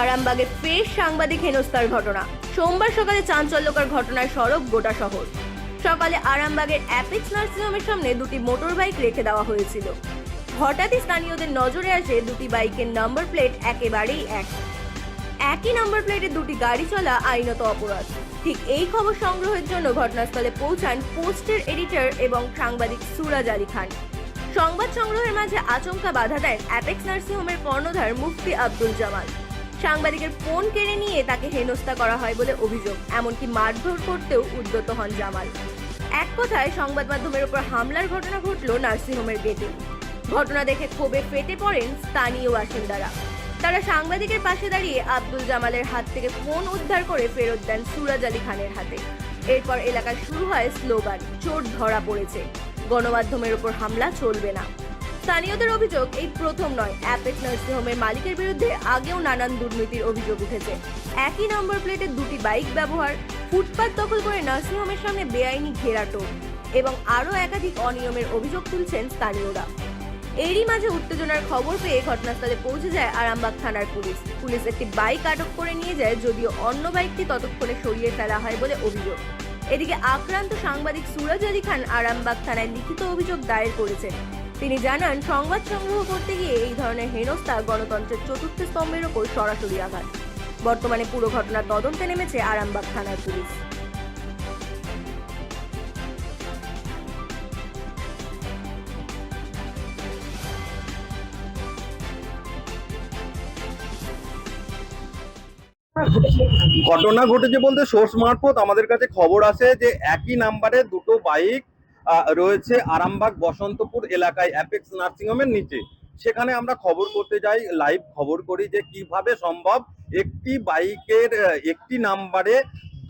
আরামবাগে ফের সাংবাদিক হেনস্থার ঘটনা। সোমবার সকালে চাঞ্চল্যকর ঘটনায় সড়ক গোটা শহর। সকালে আরামবাগের অ্যাপেক্স নার্সিংহোমের সামনে দুটি মোটর বাইক রেখে দেওয়া হয়েছিল। হঠাৎই স্থানীয়দের নজরে আসে দুটি বাইকের নম্বর প্লেট একেবারেই এক। একই নম্বর প্লেটে দুটি গাড়ি চলা আইনত অপরাধ। ঠিক এই খবর সংগ্রহের জন্য ঘটনাস্থলে পৌঁছান পোস্টের এডিটর এবং সাংবাদিক সুরাজ আলী খান। সংবাদ সংগ্রহের মাঝে আচমকা বাধা দেন অ্যাপেক্স নার্সিংহোমের কর্ণধার মুফতি আব্দুল জামাল। সাংবাদিকের ফোন কেড়ে নিয়ে তাকে হেনস্থা করা হয় বলে অভিযোগ, এমনকি মারধর করতেও উদ্যত হন জামাল। এক কথায়, সংবাদ মাধ্যমের উপর হামলার ঘটনা ঘটল নার্সিংহোমের গেটে। ঘটনা দেখে ক্ষোভে ফেটে পড়েন স্থানীয় বাসিন্দারা। তারা সাংবাদিকের পাশে দাঁড়িয়ে আব্দুল জামালের হাত থেকে ফোন উদ্ধার করে ফেরত দেন সুরাজ আলী খানের হাতে। এরপর এলাকায় শুরু হয় স্লোগান চোট ধরা পড়েছে। গণমাধ্যমের উপর হামলা চলবে না। স্থানীয়দের অভিযোগ, এই প্রথম নয়। অ্যাপেক্স নার্সিংহোমের মালিকের বিরুদ্ধে আগেও নানান দুর্নীতির অভিযোগ উঠেছে। একই নম্বর প্লেটে দুটি বাইক ব্যবহার, ফুটপাত দখল করে নার্সিংহোমের সামনে বেআইনি ঘেরাটো এবং আরও একাধিক অনিয়মের অভিযোগ তুলছেন স্থানীয়রা। এরই মাঝে উত্তেজনার খবর পেয়ে ঘটনাস্থলে পৌঁছে যায় আরামবাগ থানার পুলিশ। পুলিশ একটি বাইক আটক করে নিয়ে যায়, যদিও অন্য বাইকটি ততক্ষণে সরিয়ে ফেলা হয় বলে অভিযোগ। এদিকে আক্রান্ত সাংবাদিক সুরজ আলী খান আরামবাগ থানায় লিখিত অভিযোগ দায়ের করেছেন। তিনি জানান, সংবাদ সংগ্রহ করতে গিয়ে এই ধরনের হেনস্থা গণতন্ত্রের চতুর্থ স্তম্ভের ওপর সরাসরি আঘাত। বর্তমানে পুরো ঘটনার তদন্তে নেমেছে আরামবাগ থানার পুলিশ। ঘটনা ঘটেছে বলতে, সোর্স মারফত আমাদের কাছে খবর আছে যে একই নাম্বারে দুটো বাইক রয়েছে আরামবাগ বসন্তপুর এলাকায় অ্যাপেক্স নার্সিংহোমের নিচে। সেখানে আমরা খবর করতে যাই, লাইভ খবর করি যে কীভাবে সম্ভব একটি বাইকের একটি নাম্বারে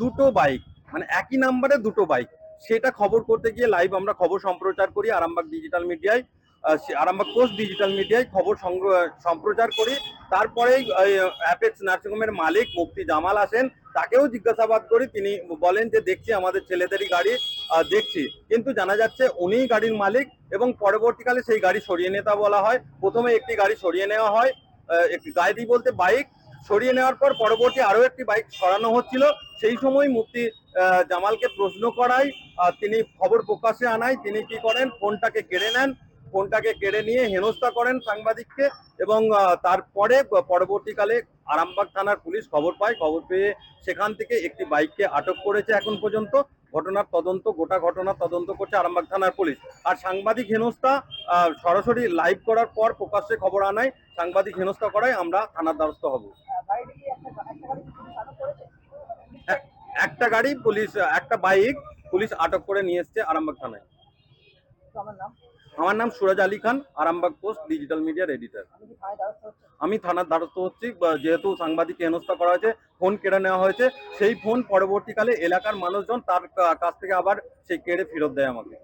দুটো বাইক মানে একই নাম্বারে দুটো বাইক, সেটা খবর করতে গিয়ে লাইভ আমরা খবর সম্প্রচার করি আরামবাগ ডিজিটাল মিডিয়ায়। আরামবাগ পোস্ট ডিজিটাল মিডিয়ায় খবর সংগ্রহ সম্প্রচার করি। তারপরেই অ্যাপেক্স নার্সিংহোমের মালিক মুফতি জামাল আসেন তাকেও জিজ্ঞাসাবাদ করি। তিনি বলেন যে, দেখছি, আমাদের ছেলেদেরই গাড়ি দেখছি। কিন্তু জানা যাচ্ছে, উনিই গাড়ির মালিক এবং পরবর্তীকালে সেই গাড়ি সরিয়ে নেতা বলা হয়। প্রথমে একটি গাড়ি সরিয়ে নেওয়া হয় একটি গাড়ি বলতে বাইক। সরিয়ে নেওয়ার পর পরবর্তী আরও একটি বাইক সরানো হচ্ছিল। সেই সময় মুফতি জামালকে প্রশ্ন করায় তিনি খবর প্রকাশে আনায় তিনি কি করেন? ফোনটাকে কেড়ে নেন। ফোনটাকে কেড়ে নিয়ে হেনস্থা করেন সাংবাদিককে এবং তারপরে পরবর্তীকালে আরামবাগ থানার পুলিশ খবর পায়। খবর পেয়ে সেখান থেকে একটি বাইককে আটক করেছে এখন পর্যন্ত। ঘটনার তদন্ত, গোটা ঘটনার তদন্ত করছে আরামবাগ থানার পুলিশ। আর সাংবাদিক হেনস্থা সরাসরি লাইভ করার পর প্রকাশ্যে খবর আনায় সাংবাদিক হেনস্থা করায় আমরা থানার দ্বারস্থ হব। একটা গাড়ি পুলিশ, একটা বাইক পুলিশ আটক করে নিয়ে এসছে আরামবাগ থানায়। আমার নাম? সুরাজ আলী খান, আরামবাগ পোস্ট ডিজিটাল মিডিয়ার এডিটার আমি থানার দ্বারস্থ হচ্ছি যেহেতু সাংবাদিককে হেনস্থা করা হয়েছে, ফোন কেড়ে নেওয়া হয়েছে, সেই ফোন পরবর্তীকালে এলাকার মানুষজন তার কাছ থেকে আবার সেই কেড়ে ফেরত দেয় আমাকে।